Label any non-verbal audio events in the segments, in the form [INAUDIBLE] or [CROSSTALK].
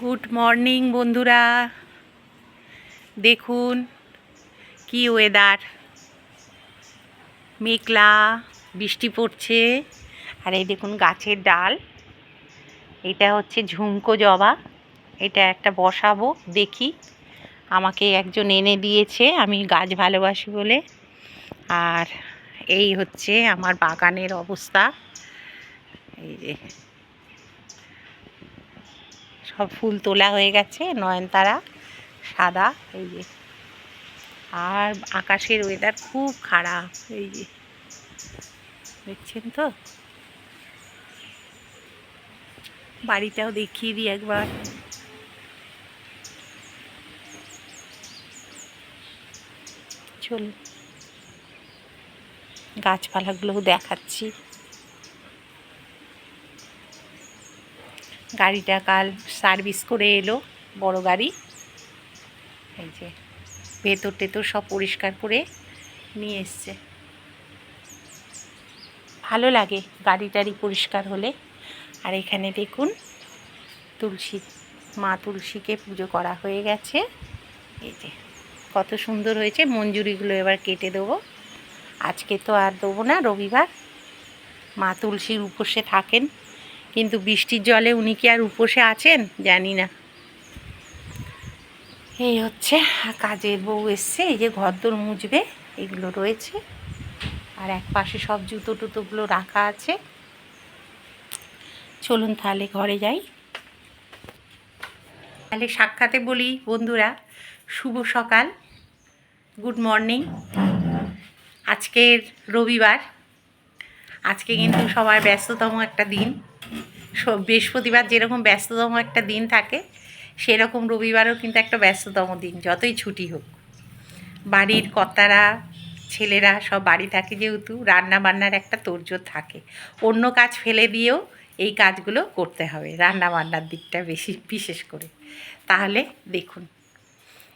Good morning বন্ধুরা। দেখুন কি ওয়েদার মেঘলা, বৃষ্টি পড়ছে। আর এই দেখুন গাছের ডাল। এটা হচ্ছে ঝুমকো জবা। এটা একটা বসাবো, দেখি। আমাকে একজন এনে দিয়েছে, আমি গাছ ভালোবাসি বলে। আর এই হচ্ছে আমার বাগানের অবস্থা। এই যে সব ফুল তোলা হয়ে গেছে, নয়নতারা, সাদা, এই যে। আর আকাশের ওয়েদার খুব খারাপ, এই যে। দেখছেন তো? বাড়িটাও দেখিয়ে দিই একবার। চলুন। গাছপালাগুলোও দেখাচ্ছি। গাড়িটা কাল সার্ভিস করে এলো, বড় গাড়ি। এই যে, ভেতর টেতর সব পরিষ্কার করে নিয়ে এসছে। ভালো লাগে গাড়ি টাড়ি পরিষ্কার হলে। আর এখানে দেখুন, তুলসী, মা তুলসীকে পুজো করা হয়ে গেছে। এই যে, কত সুন্দর হয়েছে, মঞ্জুরিগুলো এবার কেটে দেবো। আজকে তো আর দেবো না, রবিবার। মা তুলসীর উপসে থাকেন। কিন্তু বৃষ্টির জলে উনি কি আর উপসে আছেন? জানি না। এই হচ্ছে কাজের বউ এসছে, এই যে ঘরদোর মুছবে, এগুলো রয়েছে। আর এক পাশে সব জুতো টুতোগুলো রাখা আছে। চলুন তাহলে ঘরে যাই। তাহলে সাক্ষাতে বলি, বন্ধুরা, শুভ সকাল, গুড মর্নিং। আজকের রবিবার, আজকে কিন্তু সবার ব্যস্ততম একটা দিন। বৃহস্পতিবার যেরকম ব্যস্ততম একটা দিন থাকে, সেরকম রবিবারও কিন্তু একটা ব্যস্ততম দিন, যতই ছুটি হোক। বাড়ির কর্তারা, ছেলেরা সব বাড়ি থাকে যেহেতু রান্না বান্নার একটা তোড়জোড় থাকে। অন্য কাজ ফেলে দিয়েও এই কাজগুলো করতে হবে রান্না বান্নার দিকটা বেশি, বিশেষ করে। তাহলে দেখুন,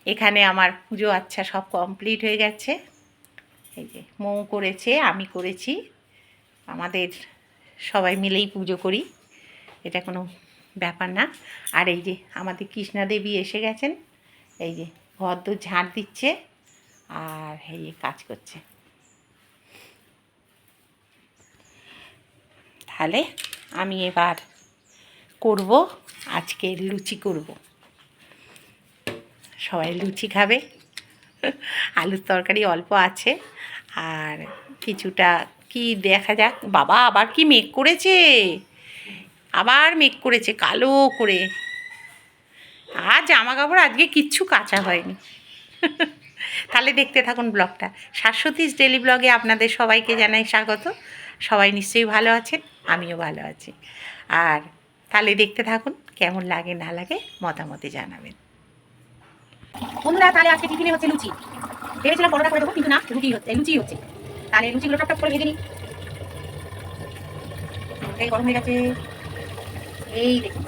এখানে আমার পুজো আচ্ছা সব কমপ্লিট হয়ে গেছে। এই যে, মৌ করেছে, আমি করেছি। আমাদের সবাই মিলেই পুজো করি। এটা কোনো ব্যাপার না। আর এই যে আমাদের কৃষ্ণা দেবী এসে গেছেন, এই যে ঘর দোর ঝাঁট দিচ্ছে আর এই কাজ করছে। তাহলে আমি এবার করব, আজকে লুচি করব। সবাই লুচি খাবে। আলুর তরকারি অল্প আছে আর কিছুটা কি দেখা যাক? বাবা, আবার কি মেঘ করেছে? আবার মেঘ করেছে, কালো করে। আর জামা কাপড় আজকে কিচ্ছু কাঁচা হয়নি। তাহলে দেখতে থাকুন ব্লগটা। শাশ্বতীস ডেলি ব্লগে আপনাদের সবাইকে জানাই স্বাগত। সবাই নিশ্চয়ই ভালো আছেন, আমিও ভালো আছি। আর তাহলে দেখতে থাকুন, কেমন লাগে, না লাগে, মতামতে জানাবেন। বন্ধুরা, তাহলে আজকে টিফিনে হচ্ছে লুচি। ভেবেছিলাম পরোটা করে দেবো, কিন্তু না রুটি হচ্ছে লুচি হচ্ছে। তাহলে লুচিগুলো টপ করে ভেজে নিই। এই গরম হয়ে গেছে। এই দেখুন।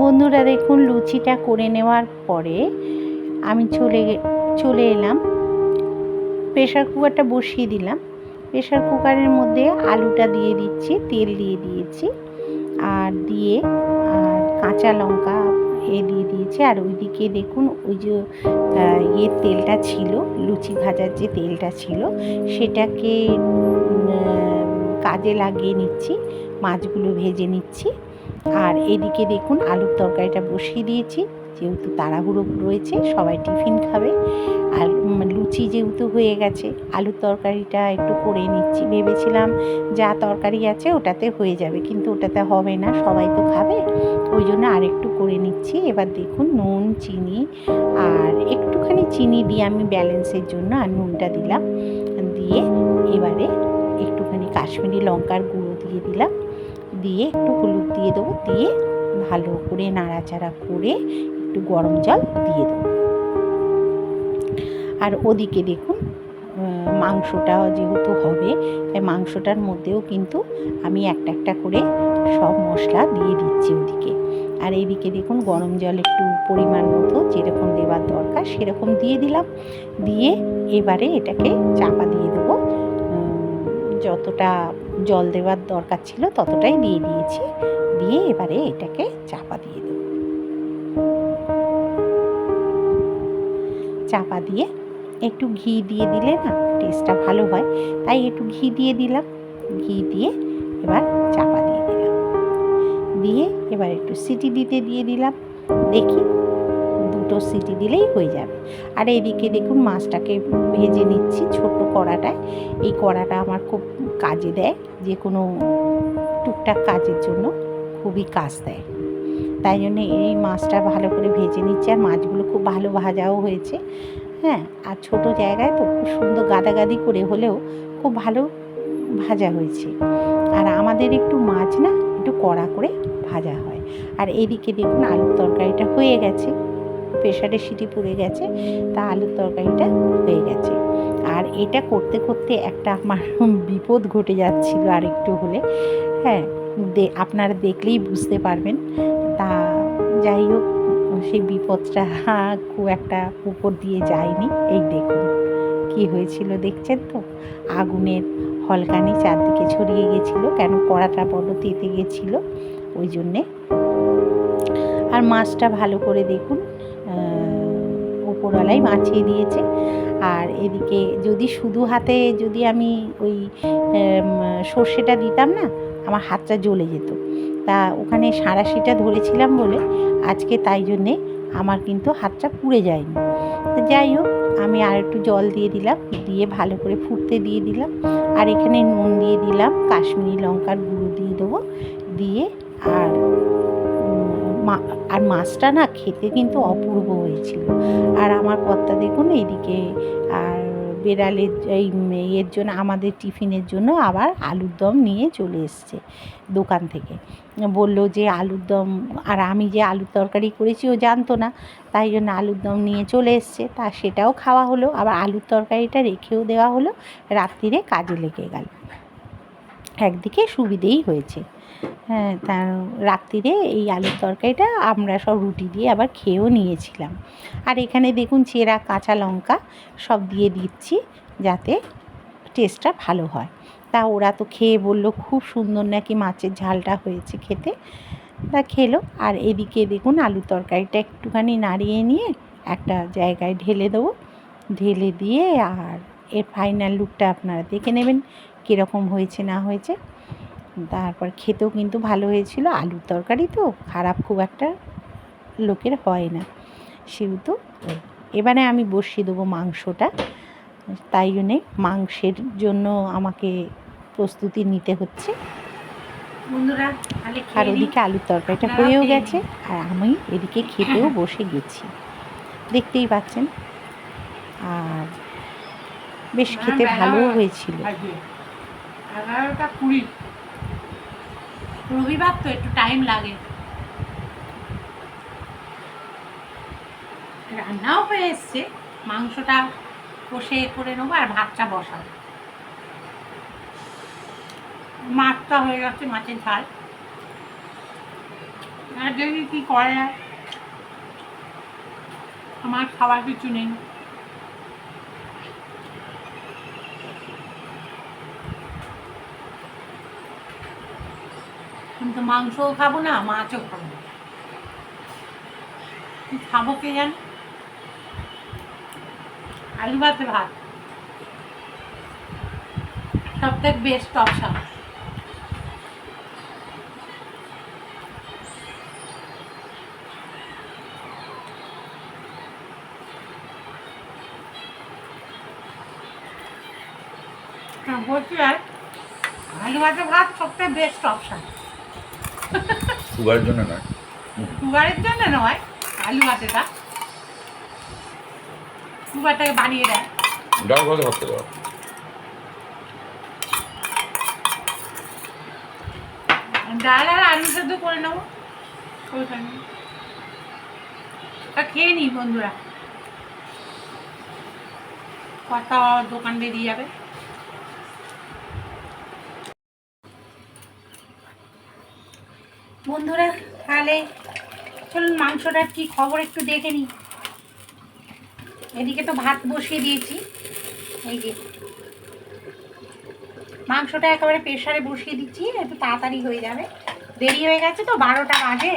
বন্ধুরা, দেখুন লুচিটা করে নেওয়ার পরে আমি চলে চলে এলাম। প্রেশার কুকারটা বসিয়ে দিলাম। প্রেশার কুকারের মধ্যে আলুটা দিয়ে দিচ্ছি, তেল দিয়ে দিয়েছি। আর দিয়ে, আর কাঁচা লঙ্কা এ দিয়ে দিয়েছি। আর ওইদিকে দেখুন, ওই যে ইয়ে তেলটা ছিল, লুচি ভাজার যে তেলটা ছিল, সেটাকে কাজে লাগিয়ে নিচ্ছি, মাছগুলো ভেজে নিচ্ছি। আর এদিকে দেখুন, আলুর তরকারিটা বসিয়ে দিয়েছি। যেহেতু তাড়াহুড়ো রয়েছে, সবাই টিফিন খাবে। আর লুচি যেহেতু হয়ে গেছে, আলুর তরকারিটা একটু করে নিচ্ছি। ভেবেছিলাম যা তরকারি আছে ওটাতে হয়ে যাবে, কিন্তু ওটাতে হবে না, সবাই তো খাবে। ওই জন্য আর একটু করে নিচ্ছি। এবার দেখুন নুন, চিনি আর একটুখানি চিনি দিয়ে আমি ব্যালেন্সের জন্য আর নুনটা দিলাম। দিয়ে এবারে একটুখানি কাশ্মীরি লঙ্কার গুঁড়ো দিয়ে দিলাম। দিয়ে একটু হলুদ দিয়ে দেবো। দিয়ে ভালো করে নাড়াচাড়া করে একটু গরম জল দিয়ে দেবো। আর ওদিকে দেখুন মাংসটা যেহেতু হবে, তাই মাংসটার মধ্যেও কিন্তু আমি একটা একটা করে সব মশলা দিয়ে দিচ্ছি ওদিকে। আর এইদিকে দেখুন, গরম জল একটু পরিমাণ মতো যেরকম দেওয়ার দরকার সেরকম দিয়ে দিলাম। দিয়ে এবারে এটাকে চাপা দিয়ে দেবো। যতটা জল দেওয়ার দরকার ছিল ততটাই দিয়ে দিয়েছি। দিয়ে এবারে এটাকে চাপা দিয়ে চাপা দিয়ে একটু ঘি দিয়ে দিলে না টেস্টটা ভালো হয়। তাই একটু ঘি দিয়ে দিলাম। ঘি দিয়ে এবার চাপা দিয়ে দিলাম। দিয়ে এবার একটু সিটি দিতে দিয়ে দিলাম। দেখি দুটো সিটি দিলেই হয়ে যাবে। আর এদিকে দেখুন মাছটাকে ভেজে নিচ্ছি ছোট কড়াটায়। এই কড়াটা আমার খুব কাজে দেয়। যে কোনো টুকটাক কাজের জন্য খুবই কাজ দেয়। তাই জন্য এই মাছটা ভালো করে ভেজে নিচ্ছি। আর মাছগুলো খুব ভালো ভাজাও হয়েছে। হ্যাঁ আর ছোট জায়গায় তো খুব সুন্দর গাদাগাদি করে হলেও খুব ভালো ভাজা হয়েছে। আর আমাদের একটু মাছ না একটু কড়া করে ভাজা হয়। আর এদিকে দেখুন আলুর তরকারিটা হয়ে গেছে। প্রেশারে সিটি পড়ে গেছে। তা আলুর তরকারিটা হয়ে গেছে। আর এটা করতে করতে একটা আমার বিপদ ঘটে যাচ্ছিল আর একটু হলে। হ্যাঁ আপনারা দেখলেই বুঝতে পারবেন। তা যাই হোক, সেই বিপদটা খুব একটা উপর দিয়ে যায়নি। এই দেখুন, কি হয়েছিল দেখছেন তো? আগুনের হলকানি চারদিকে ছড়িয়ে গেছিল, কেন কড়াটা বড় তেতে গেছিল, ওই জন্যে। আর মাছটা ভালো করে দেখুন ওপরওয়ালাই মাছিয়ে দিয়েছে। আর এদিকে যদি শুধু হাতে যদি আমি ওই সর্ষেটা দিতাম না আমার হাতটা জ্বলে যেত। তা ওখানে সাঁড়াশিটা ধরেছিলাম বলে আজকে তাই জন্যে আমার কিন্তু হাতটা পুড়ে যায়নি। তো যাই হোক, আমি আর একটু জল দিয়ে দিলাম, দিয়ে ভালো করে ফুটতে দিয়ে দিলাম। আর এখানে নুন দিয়ে দিলাম, কাশ্মীরি লঙ্কার গুঁড়ো দিয়ে দেবো। দিয়ে আর আর মাছটা না খেতে কিন্তু অপূর্ব হয়েছিল। আর আমার কর্তা দেখুন, এইদিকে বেড়ালের এই ইয়ের জন্য, আমাদের টিফিনের জন্য আবার আলুর দম নিয়ে চলে এসছে দোকান থেকে। বলল যে আলুর দম, আর আমি যে আলুর তরকারি করেছি ও জানতো না, তাই জন্য আলুর দম নিয়ে চলে এসছে। তা সেটাও খাওয়া হলো, আবার আলুর তরকারিটা রেখেও দেওয়া হলো, রাত্রিরে কাজে লেগে গেল। একদিকে সুবিধেই হয়েছে। হ্যাঁ তার রাত্রিরে এই আলুর তরকারিটা আমরা সব রুটি দিয়ে আবার খেয়েও নিয়েছিলাম। আর এখানে দেখুন চেরা, কাঁচা লঙ্কা সব দিয়ে দিচ্ছি যাতে টেস্টটা ভালো হয়। তা ওরা তো খেয়ে বলল, খুব সুন্দর নাকি মাছের ঝালটা হয়েছে খেতে? তা খেলো। আর এদিকে দেখুন আলু তরকারিটা একটুখানি নাড়িয়ে নিয়ে একটা জায়গায় ঢেলে দেবো। ঢেলে দিয়ে আর এর ফাইনাল লুকটা আপনারা দেখে নেবেন, কীরকম হয়েছে না হয়েছে। তারপর খেতেও কিন্তু ভালো হয়েছিল। আলুর তরকারি তো খারাপ খুব একটা লোকের হয় না সেহেতু। এবারে আমি বসিয়ে দেবো মাংসটা। তাই জন্যে মাংসের জন্য আমাকে প্রস্তুতি নিতে হচ্ছে। বন্ধুরা আর ওদিকে আলুর তরকারিটা হয়েও গেছে। আর আমি এদিকে খেতেও [CLEARS THROAT] বসে গেছি। দেখতেই পাচ্ছেন। আর বেশ খেতে ভালোও হয়েছিল। এগারোটা কুড়ি। রবিবার তো একটু টাইম লাগে। রান্নাও হয়ে এসছে, মাংসটা কষে করে নেব আর ভাতটা বসাবো। মাছটা হয়ে গেছে মাছের ঝাল। আর দেখি কি করা আমার খাবার কিছু নেই। কিন্তু মাংসও খাব না, মাছও খাব না। খাব কে জানি? আলু ভাতে ভাত। সব থেকে বেস্ট অপশন হ্যাঁ বলছি আর, আলু ভাতে ভাত সবথেকে বেস্ট অপশন সুগারের জন্য নয়। সুগারের জন্য নয় আলু ভাতেটা সুগারটাকে বানিয়ে দেয়। ডাল ভালো ভাবতে দাও। ডাল আর আলু সেদ্ধ করে নেব। তা খেয়ে নিই বন্ধুরা। কথা দোকান বেরিয়ে যাবে। বন্ধুরা, তাহলে চলুন মাংসটার কি খবর একটু দেখে নিই। এদিকে তো ভাত বসিয়ে দিয়েছি। এই যে। মাংসটা একেবারে প্রেশারে বসিয়ে দিচ্ছি, একটু তাড়াতাড়ি হয়ে যাবে। দেরি হয়ে গেছে তো, বারোটা বাজে।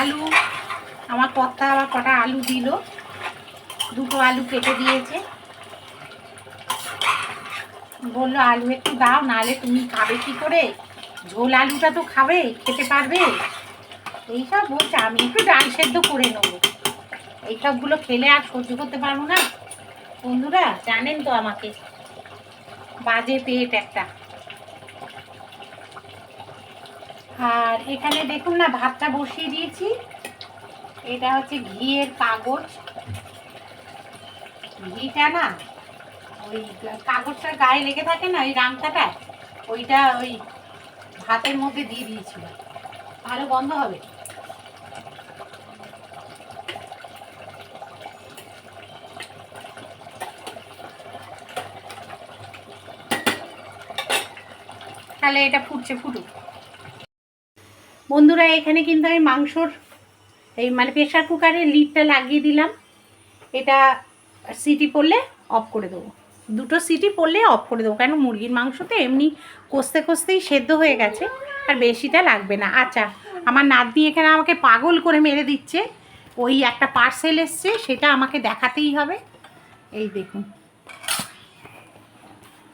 আলু, আমার কর্তা আবার কটা আলু দিল। দুটো আলু কেটে দিয়েছে। বলল, আলু একটু দাও, নাহলে তুমি খাবে কি করে? ঝোল আলুটা তো খাবে, খেতে পারবে? এইসব বলছে, আমি একটু ডাল সেদ্ধ করে নেব। এইসবগুলো খেলে আর সহ্য করতে পারব না। বন্ধুরা, জানেন তো আমাকে, বাজে পেট একটা। আর এখানে দেখুন না, ভাতটা বসিয়ে দিয়েছি। এটা হচ্ছে ঘিয়ের কাগজ। ঘিটা না ওই কাগজটা গায়ে লেগে থাকে না, ওই রাংটাটা ওইটা ওই ভাতের মধ্যে দিয়ে দিয়েছিল। ভালো গন্ধ হবে। তাহলে এটা ফুটছে, ফুটুক। বন্ধুরা, এখানে কিন্তু আমি মাংসর এই মানে প্রেশার কুকারের লিডটা লাগিয়ে দিলাম। এটা সিটি পড়লে অফ করে দেবো। দুটো সিটি পড়লে অফ করে দেবো। কেন? মুরগির মাংস তো এমনি কষতে কষতেই সেদ্ধ হয়ে গেছে, আর বেশিটা লাগবে না। আচ্ছা আমার নাতনি এখানে আমাকে পাগল করে মেরে দিচ্ছে। ওই একটা পার্সেল এসছে, সেটা আমাকে দেখাতেই হবে। এই দেখুন।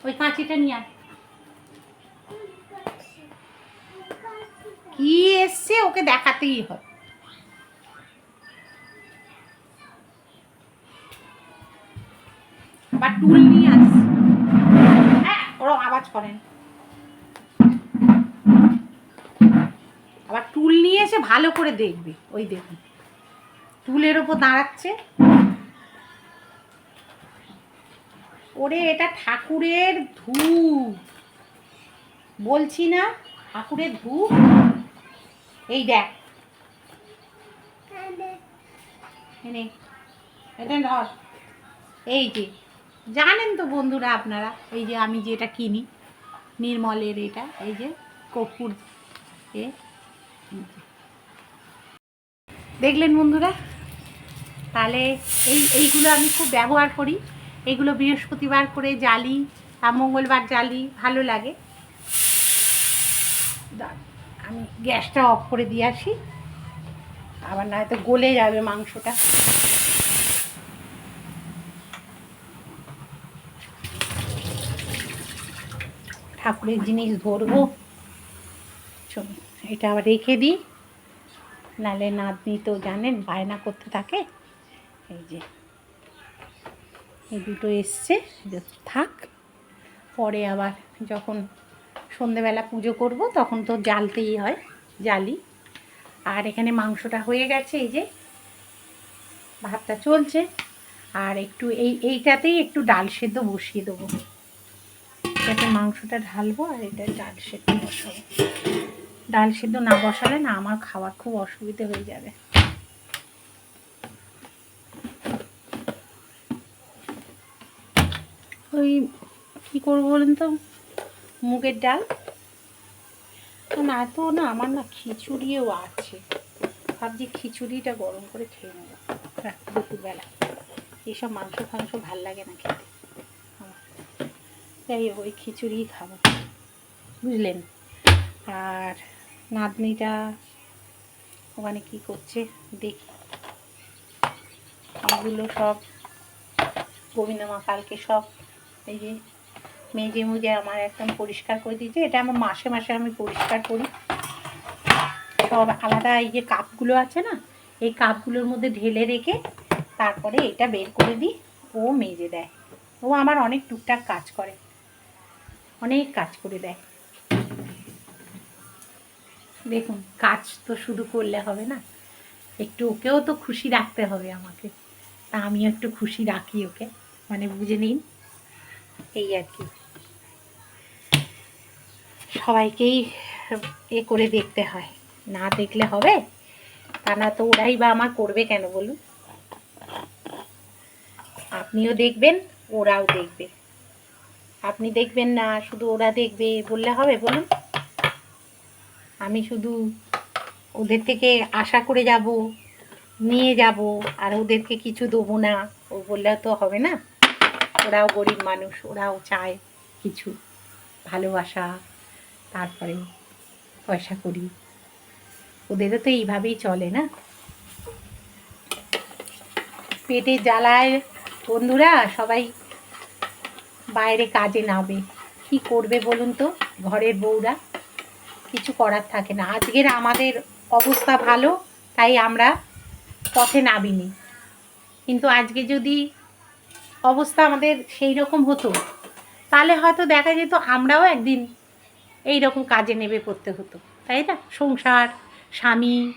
ওই কাঁচিটা নিয়ে আয়। কি এসছে? ওকে দেখাতেই হবে। টুল নিয়ে আসছে হ্যাঁ ওরম আওয়াজ করেন। আবার টুল নিয়ে এসে ভালো করে দেখবে, ওই দেখুন। টুলের ওপর দাঁড়াচ্ছে। ওরে, এটা ঠাকুরের ধূপ। বলছি না, ঠাকুরের ধূপ? এই দেখ। ধর। এই যে জানেন তো বন্ধুরা আপনারা, এই যে আমি যেটা কিনি, নির্মলের এটা, এই যে কপুর এ। দেখলেন বন্ধুরা? তাহলে এই, এইগুলো আমি খুব ব্যবহার করি। এগুলো বৃহস্পতিবার করে জ্বালি আর মঙ্গলবার জ্বালি ভালো লাগে। আমি গ্যাসটা অফ করে দিয়ে আসি। আবার নয়তো গলে যাবে মাংসটা। ঠাকুরের জিনিস ধরবো। এটা আবার রেখে দিই। নালে নাতনি তো জানেন, বায়না করতে থাকে। এই যে, এই দুটো এসছে থাক। পরে আবার যখন সন্ধেবেলা পুজো করব, তখন তো জ্বালতেই হয়, জ্বালি। আর এখানে মাংসটা হয়ে গেছে, এই যে ভাতটা চলছে। আর একটু এই, এইটাতেই একটু ডাল সেদ্ধ বসিয়ে দেবো। এটাতে মাংসটা ঢালবো আর এটা ডাল সেদ্ধ বসাবো। ডাল সেদ্ধ না বসালে না আমার খাওয়ার খুব অসুবিধে হয়ে যাবে। ওই কী করব বলুন তো? মুগের ডাল। না তো না, আমার না খিচুড়িও আছে। ভাবছি খিচুড়িটা গরম করে খেয়ে নেব। দুপুরবেলা। এসব মাংস ফাংস ভালো লাগে না খেতে। হোক, ওই খিচুড়ি খাব। বুঝলেন? আর নাতনিটা ওখানে কি করছে? দেখি। এগুলো সব গোবিন্দ মা কালকে সব এই যে মেজে মুজে আমার একদম পরিষ্কার করে দিয়েছে। এটা আমার মাসে মাসে আমি পরিষ্কার করি। সব আলাদা এই যে কাপগুলো আছে না, এই কাপগুলোর মধ্যে ঢেলে রেখে তারপরে এটা বের করে দিই। ও মেজে দেয়। ও আমার অনেক টুকটাক কাজ করে। অনেক কাজ করে দেয়। দেখুন, কাজ তো শুধু করলে হবে না। একটু ওকেও তো খুশি রাখতে হবে আমাকে। তা আমিও একটু খুশি রাখি ওকে। মানে বুঝে নিন। এই আর কি। সবাইকেই এ করে দেখতে হয়। না দেখলে হবে? তা না তো ওরাই বা আমার করবে কেন বলুন? আপনিও দেখবেন, ওরাও দেখবে। আপনি দেখবেন না, শুধু ওরা দেখবে, বললে হবে বলুন। আমি শুধু ওদের থেকে আশা করে যাব, নিয়ে যাব, আর ওদেরকে কিছু দেবো না। ও বললে তো হবে না। ওরাও গরিব মানুষ, ওরাও চায় কিছু ভালোবাসা, তারপরে পয়সা করি। ওদেরও তো এইভাবেই চলে না? পেটে জ্বালায় বন্ধুরা সবাই বাইরে কাজে নামে। কি করবে বলুন তো? ঘরের বউরা। কিছু করার থাকে না। আজকের আমাদের অবস্থা ভালো, তাই আমরা পথে নামিনি। কিন্তু আজকে যদি অবস্থা আমাদের সেই রকম হতো, তাহলে হয়তো দেখা যেত আমরাও একদিন এই রকম কাজে নেবে পড়তে হতো। তাই না? সংসার, স্বামী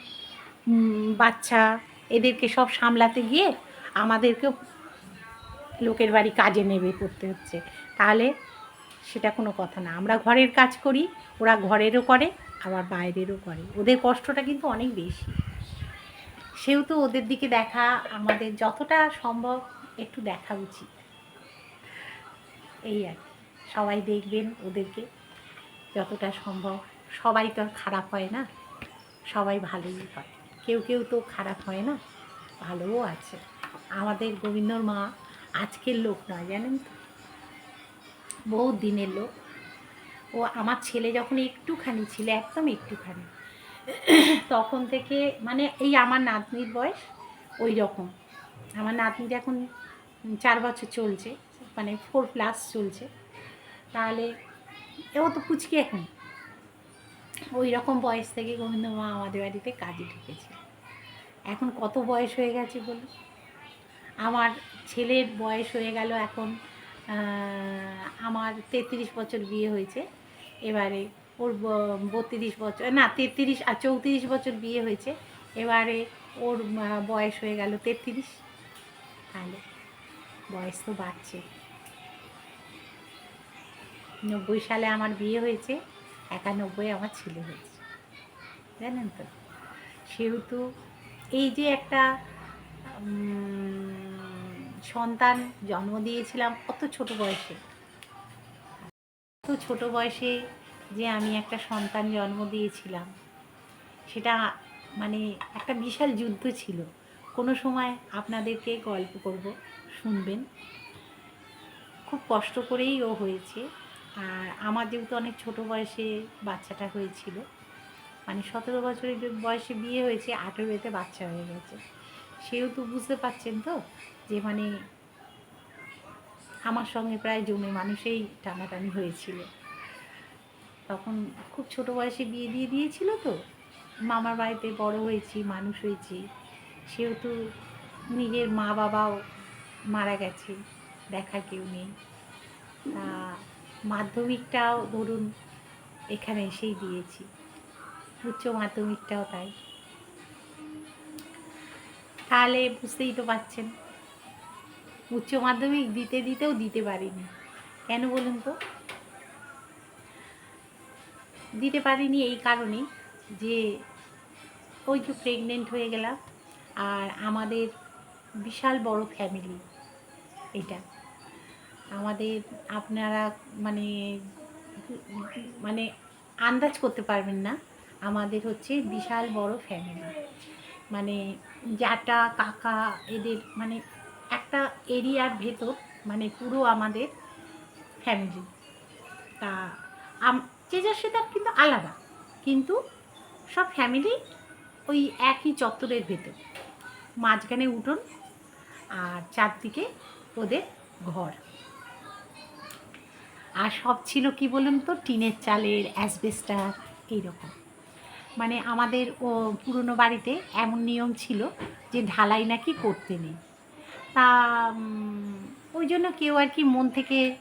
বাচ্চা, এদেরকে সব সামলাতে গিয়ে আমাদেরকেও লোকের বাড়ি কাজে নেবে করতে হচ্ছে। তাহলে সেটা কোনো কথা না। আমরা ঘরের কাজ করি, ওরা ঘরেরও করে, আবার বাইরেরও করে। ওদের কষ্টটা কিন্তু অনেক বেশি। সেহেতু ওদের দিকে দেখা, আমাদের যতটা সম্ভব একটু দেখা উচিত। এই আর। সবাই দেখবেন ওদেরকে যতটা সম্ভব। সবাই তো খারাপ হয় না। সবাই ভালোই হয়। কেউ কেউ তো খারাপ হয় না। ভালোও আছে। আমাদের গোবিন্দর মা আজকের লোক নয়, জানেন তো? বহুত দিনের লোক। ও আমার ছেলে যখন একটুখানি ছিল, একদম একটুখানি, তখন থেকে মানে এই আমার নাতনির বয়স ওই রকম আমার নাতনির এখন চার বছর চলছে মানে ফোর প্লাস চলছে। তাহলে ও তো পুচকি এখন। ওই রকম বয়স থেকে গোবিন্দ মা আমাদের বাড়িতে কাজে ঢুকেছে। এখন কত বয়স হয়ে গেছে বলুন? আমার ছেলের বয়স হয়ে গেল এখন আমার তেত্রিশ বছর বিয়ে হয়েছে। এবারে ওর বত্রিশ বছর, না, তেত্রিশ আর চৌত্রিশ বছর বিয়ে হয়েছে। এবারে ওর বয়স হয়ে গেল তেত্রিশ। তাহলে বয়স তো বাড়ছে। নব্বই সালে আমার বিয়ে হয়েছে, একানব্বই আমার ছেলে হয়েছে। জানেন তো? সেহেতু এই যে একটা সন্তান জন্ম দিয়েছিলাম অত ছোট বয়সে। অত ছোট বয়সে যে আমি একটা সন্তান জন্ম দিয়েছিলাম, সেটা মানে একটা বিশাল যুদ্ধ ছিল। কোনো সময় আপনাদেরকে গল্প করব, শুনবেন। খুব কষ্ট করেই ও হয়েছে। আর আমার যেহেতু অনেক ছোট বয়সে বাচ্চাটা হয়েছিল মানে সতেরো বছরের বয়সে বিয়ে হয়েছে, আঠেরোতে বাচ্চা হয়ে গেছে। সেহেতু বুঝতে পারছেন তো? যে মানে আমার সঙ্গে প্রায় জমে মানুষেই টানাটানি হয়েছিল। তখন খুব ছোট বয়সে বিয়ে দিয়ে দিয়েছিল তো। মামার বাড়িতে বড় হয়েছি, মানুষ হয়েছি। সেহেতু নিজের মা বাবাও মারা গেছে দেখা কেউ নেই। মাধ্যমিকটাও ধরুন এখানে এসেই দিয়েছি, উচ্চ মাধ্যমিকটাও তাই। তাহলে বুঝতেই তো পারছেন। উচ্চ মাধ্যমিক দিতে দিতেও দিতে পারিনি। কেন বলুন তো? দিতে পারিনি এই কারণে যে ওই যে প্রেগনেন্ট হয়ে গেলাম আর আমাদের বিশাল বড় ফ্যামিলি এটা। আমাদের আপনারা মানে মানে আন্দাজ করতে পারবেন না, আমাদের হচ্ছে বিশাল বড় ফ্যামিলি মানে জাটা কাকা এদের মানে একটা এরিয়ার ভেতর মানে পুরো আমাদের ফ্যামিলি তা যে যার কিন্তু আলাদা। কিন্তু সব ফ্যামিলি ওই একই চত্বরের ভেতর। মাঝখানে উঠোন আর চারদিকে ওদের ঘর। আর সব ছিল কি বলুন তো, টিনের চালের অ্যাসবেস্টার এইরকম। মানে আমাদের ও পুরনো বাড়িতে এমন নিয়ম ছিল যে ঢালাই নাকি করতে নেই। তা ওই জন্য কেউ আর কি মন থেকে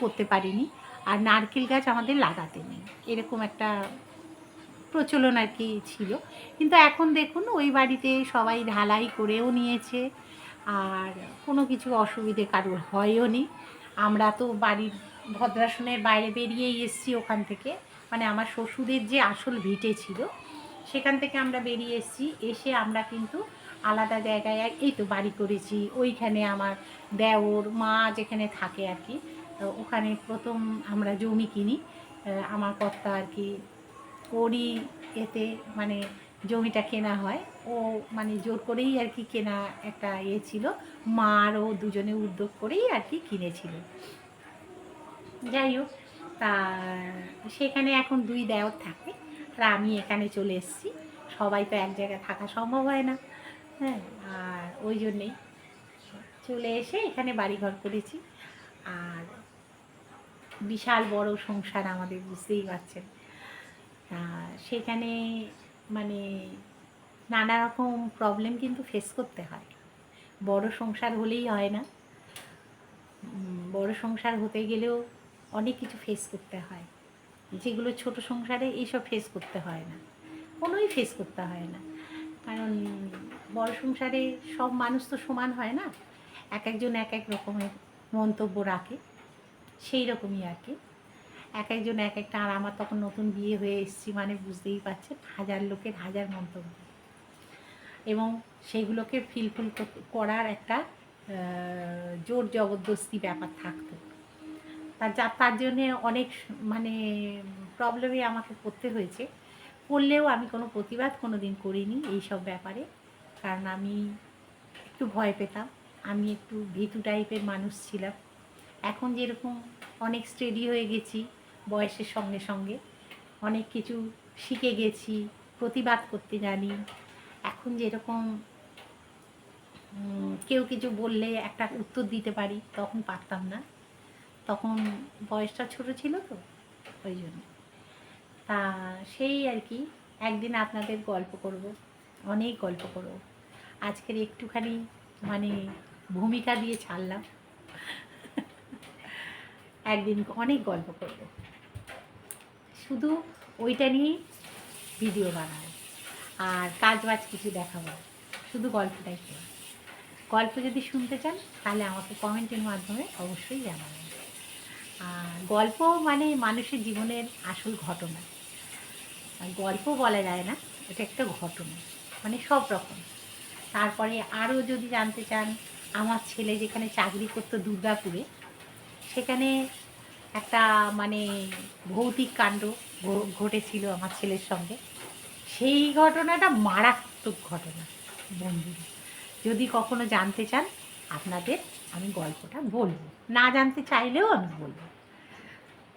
করতে পারিনি। আর নারকেল গাছ আমাদের লাগাতে নেই। এরকম একটা প্রচলন আর কি ছিল। কিন্তু এখন দেখুন, ওই বাড়িতে সবাই ঢালাই করেও নিয়েছে। আর কোনো কিছু অসুবিধে কারোর হয়ও নি। আমরা তো বাড়ির ভদ্রাসনের বাইরে বেরিয়েই এসেছি ওখান থেকে। মানে আমার শ্বশুরের যে আসল ভিটে ছিল, সেখান থেকে আমরা বেরিয়ে এসেছি। এসে আমরা কিন্তু আলাদা জায়গায় এই তো বাড়ি করেছি, ওইখানে আমার দেওর, মা যেখানে থাকে আর কি ওখানে প্রথম আমরা জমি কিনি আমার কর্তা আর কি, ওরই এতে মানে জমিটা কেনা হয়, ও মানে জোর করেই আর কি কেনা একটা ইয়ে ছিল, মা আর ও দুজনে উদ্যোগ করেই আর কি কিনেছিল। যাই হোক, তা সেখানে এখন দুই দেওর থাকে, আর আমি এখানে চলে এসেছি, সবাই তো এক জায়গায় থাকা সম্ভব হয় না। হ্যাঁ আর ওই জন্যেই। চলে এসে এখানে বাড়িঘর করেছি। আর বিশাল বড় সংসার আমাদের, বুঝতেই পারছেন। সেখানে মানে নানা রকম প্রবলেম কিন্তু ফেস করতে হয়। বড় সংসার হলেই হয় না। বড় সংসার হতে গেলেও অনেক কিছু ফেস করতে হয়। যেগুলো ছোট সংসারে এইসব ফেস করতে হয় না। কোনোই ফেস করতে হয় না। কারণ বড় সংসারে সব মানুষ তো সমান হয় না। এক একজন এক এক রকমের মন্তব্য রাখে, সেই রকমই আর কি। এক একজন এক একটা, আর আমার তখন নতুন বিয়ে হয়ে এসেছি মানে বুঝতেই পারছেন, হাজার লোকের হাজার মন্তব্য। এবং সেইগুলোকে ফিলফিল করার একটা জোর জবরদস্তি ব্যাপার থাকতো। তার যা, তার জন্যে অনেক মানে প্রবলেমে আমাকে পড়তে হয়েছে। করলেও আমি কোনো প্রতিবাদ কোনো দিন করিনি এই সব ব্যাপারে। কারণ আমি একটু ভয় পেতাম। আমি একটু ভীতু টাইপের মানুষ ছিলাম। এখন যেরকম অনেক স্টেডি হয়ে গেছি বয়সের সঙ্গে সঙ্গে। অনেক কিছু শিখে গেছি, প্রতিবাদ করতে জানি। এখন যেরকম কেউ কিছু বললে একটা উত্তর দিতে পারি, তখন পারতাম না। তখন বয়সটা ছোট ছিল তো, ওই জন্য। সেই আর কি, একদিন আপনাদের গল্প করব, অনেক গল্প করব। আজকের একটুখানি মানে ভূমিকা দিয়ে ছাড়লাম। একদিন অনেক গল্প করব। শুধু ওইটা নিয়েই ভিডিও বানাবো, আর কাজ বাজ কিছু দেখাবো, শুধু গল্পটাই গল্প যদি শুনতে চান, তাহলে আমাকে কমেন্টের মাধ্যমে অবশ্যই জানাবেন। আর গল্প মানে মানুষের জীবনের আসল ঘটনা। আর গল্প বলা যায় না, এটা একটা ঘটনা মানে সব রকম। তারপরে আরও যদি জানতে চান, আমার ছেলে যেখানে চাকরি করতো দুর্গাপুরে, সেখানে একটা মানে ভৌতিক কাণ্ড ঘটেছিল আমার ছেলের সঙ্গে। সেই ঘটনাটা মারাত্মক ঘটনা, বন্ধুরা। যদি কখনো জানতে চান, আপনাদের আমি গল্পটা বলব। না জানতে চাইলেও আমি বলব।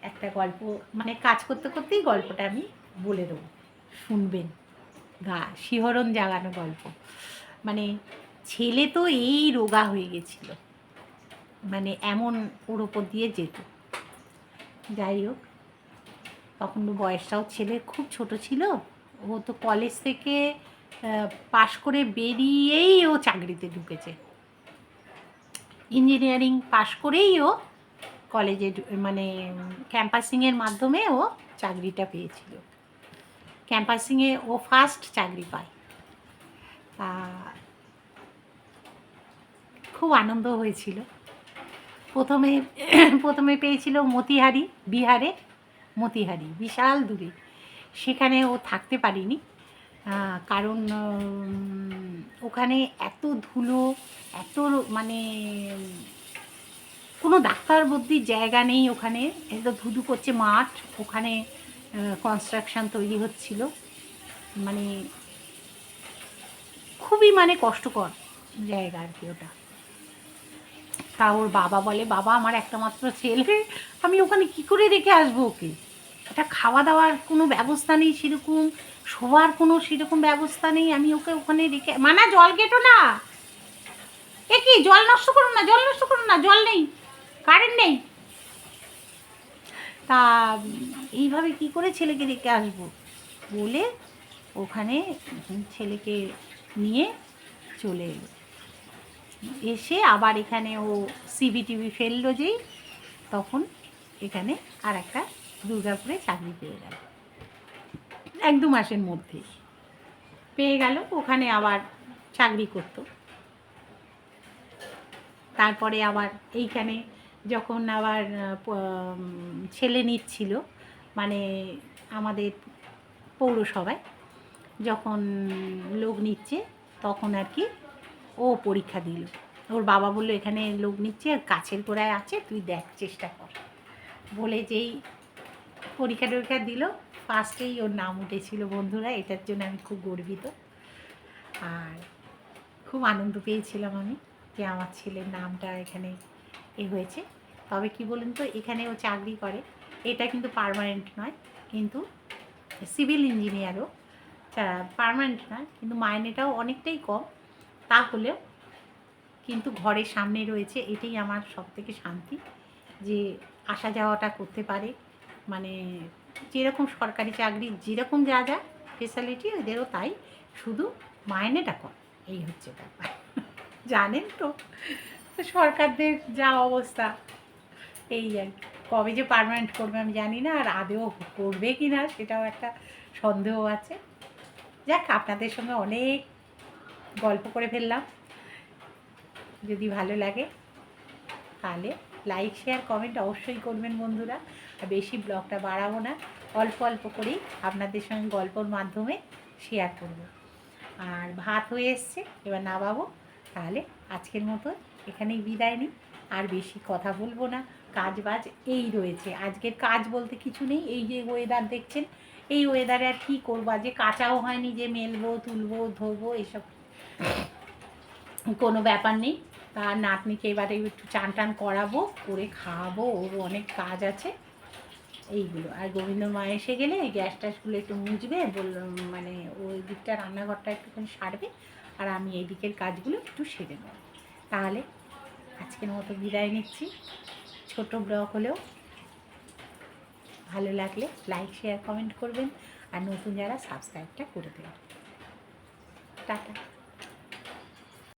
একটা গল্প মানে কাজ করতে করতেই গল্পটা আমি বলে দেবো। শুনবেন। গা, শিহরণ জাগানো গল্প। মানে ছেলে তো এই রোগা হয়ে গেছিল। মানে এমন ওর ওপর দিয়ে যেত। যাই হোক, তখন বয়সটাও ছেলে, খুব ছোট ছিল। ও তো কলেজ থেকে পাশ করে বেরিয়েই ও চাকরিতে ঢুকেছে। ইঞ্জিনিয়ারিং পাশ করেই ও কলেজে মানে ক্যাম্পাসিংয়ের মাধ্যমে ও চাকরিটা পেয়েছিল। ক্যাম্পাসিংয়ে ও ফার্স্ট চাকরি পায়। খুব আনন্দ হয়েছিল। প্রথমে প্রথমে পেয়েছিল মতিহারি, বিহারে মতিহারি, বিশাল দূরে। সেখানে ও থাকতে পারিনি কারণ ওখানে এত ধুলো, এত মানে কোনো ডাক্তার বুদ্ধির জায়গা নেই ওখানে একদম ধুধু করছে মাঠ, ওখানে কনস্ট্রাকশন তৈরি হচ্ছিল। মানে খুবই মানে কষ্টকর জায়গা আর কি ওটা। তা ওর বাবা বলে, বাবা, আমার একটা মাত্র ছেলে, আমি ওখানে কি করে রেখে আসব ওকে? এটা খাওয়া দাওয়ার কোনো ব্যবস্থা নেই সেরকম শোয়ার কোনো সেরকম ব্যবস্থা নেই, আমি ওকে ওখানে রেখে মানা, জল কেটো না। এ কি, জল নষ্ট করো না, জল নষ্ট করো না, জল নেই কারেন্ট নেই। তা, এইভাবে কি করে ছেলেকে রেখে আসব? বলে ওখানে ছেলেকে নিয়ে চলে এলো। এসে আবার এখানে ও সিবি টিভি ফেলল যেই, তখন এখানে আর একটা দুর্গাপুরে চাকরি পেয়ে গেল। এক দু মাসের মধ্যেই পেয়ে গেল, ওখানে আবার চাকরি করত। তারপরে আবার এইখানে যখন আবার ছেলে নিচ্ছিল মানে আমাদের পৌরসভায়, যখন লোক নিচ্ছে, তখন আর কি ও পরীক্ষা দিল। ওর বাবা বলল, এখানে লোক নিচ্ছে আর কাছের গোড়ায় আছে, তুই দেখ, চেষ্টা কর। বলে যেই পরীক্ষা টরীক্ষা দিল ফার্স্টেই ওর নাম উঠেছিল, বন্ধুরা, এটার জন্য আমি খুব গর্বিত। আর খুব আনন্দ পেয়েছিলাম আমি যে আমার ছেলের নামটা এখানে এ হয়েছে। তবে কি বলুন তো এখানে ও চাকরি করে। এটা কিন্তু পারমানেন্ট নয়, কিন্তু সিভিল ইঞ্জিনিয়ারও পার্মানেন্ট নয়, কিন্তু মাইনেটাও অনেকটাই কম। তাহলেও কিন্তু ঘরের সামনে রয়েছে, এটাই আমার সব থেকে শান্তি যে আসা যাওয়াটা করতে পারে। মানে যেরকম সরকারি চাকরি, যেরকম যা যা ফেসিলিটি ওদেরও তাই। শুধু মাইনেটা কম, এই হচ্ছে ব্যাপার। জানেন তো? তো সরকারদের যা অবস্থা, এই আর। কবে যে পারমানেন্ট করবে আমি জানি না, আর আদেও করবে কি না সেটাও একটা সন্দেহ আছে। যাক, আপনাদের সঙ্গে অনেক গল্প করে ফেললাম। যদি ভালো লাগে, তাহলে লাইক শেয়ার কমেন্ট অবশ্যই করবেন বন্ধুরা। আর বেশি ব্লগটা বাড়াবো না, অল্প অল্প করেই আপনাদের সঙ্গে গল্পর মাধ্যমে শেয়ার করব। আর ভাত হয়ে এসছে, এবার নামাবো। তাহলে আজকের মতো এখানেই বিদায় নিই। আর বেশি কথা বলব না। কাজ বাজ এই রয়েছে। আজকের কাজ বলতে কিছু নেই। এই যে ওয়েদার দেখছেন, এই ওয়েদারে আর কী করব? আজকে কাঁচাও হয়নি যে মেলবো, তুলবো, ধোবো, এসব কোনো ব্যাপার নেই। তার নাতনিকে এবারে একটু চান টান করাবো, করে খাওয়াবো। ওর অনেক কাজ আছে। এইগুলো। আর গোবিন্দ মা এসে গেলে এই গ্যাস ট্যাসগুলো একটু মুছবে বললাম মানে ওই দিকটা রান্নাঘরটা একটুখানি সারবে। আর আমি এই দিকের কাজগুলো একটু সেরে নেব। তাহলে আজকের মতো বিদায় নিচ্ছি। ছোট ব্লগ হলেও ভালো লাগলে লাইক শেয়ার কমেন্ট করবেন আর নতুন যারা সাবস্ক্রাইবটা করে দেবেন। টাটা।